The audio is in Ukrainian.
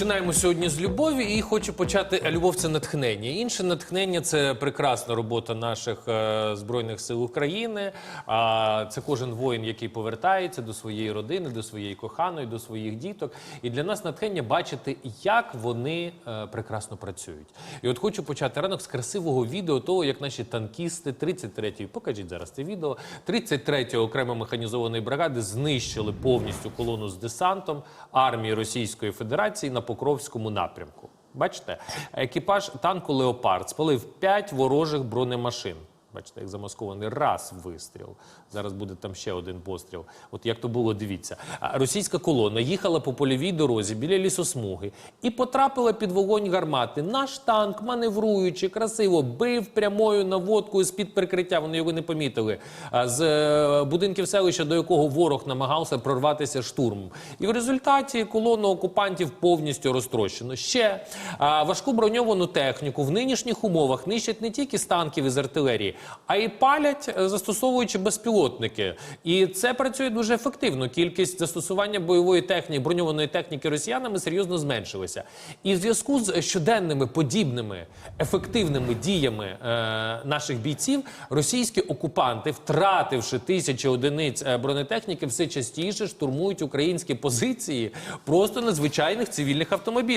Починаємо сьогодні з любові, і хочу почати. Любов це натхнення. Інше натхнення це прекрасна робота наших е, збройних сил України. А це кожен воїн, який повертається до своєї родини, до своєї коханої, до своїх діток. І для нас натхнення бачити, як вони е, прекрасно працюють. І от хочу почати ранок з красивого відео того, як наші танкісти 33-ї, покажіть зараз це відео, 33-ї окремо механізованої бригади знищили повністю колону з десантом армії Російської Федерації на Покровському напрямку. Бачите, екіпаж танку Леопард спалив 5 ворожих бронемашин. Бачите, як замаскований раз вистріл. Зараз буде там ще один постріл. От як то було, дивіться. Російська колона їхала по польовій дорозі біля лісосмуги і потрапила під вогонь гармати. Наш танк, маневруючи, красиво, бив прямою наводкою з-під прикриття. Вони його не помітили. З е, будинків селища, до якого ворог намагався прорватися штурмом. І в результаті колону окупантів повністю розтрощено. Ще важку броньовану техніку в нинішніх умовах нищать не тільки з танків і з артилерії, а й палять, е, застосовуючи безпілотники. І це працює дуже ефективно. Кількість застосування бойової техніки, броньованої техніки росіянами серйозно зменшилася. І в зв'язку з щоденними подібними ефективними діями е, наших бійців, російські окупанти, втративши тисячі одиниць е, бронетехніки, все частіше штурмують українські позиції просто на звичайних цивільних автомобілях.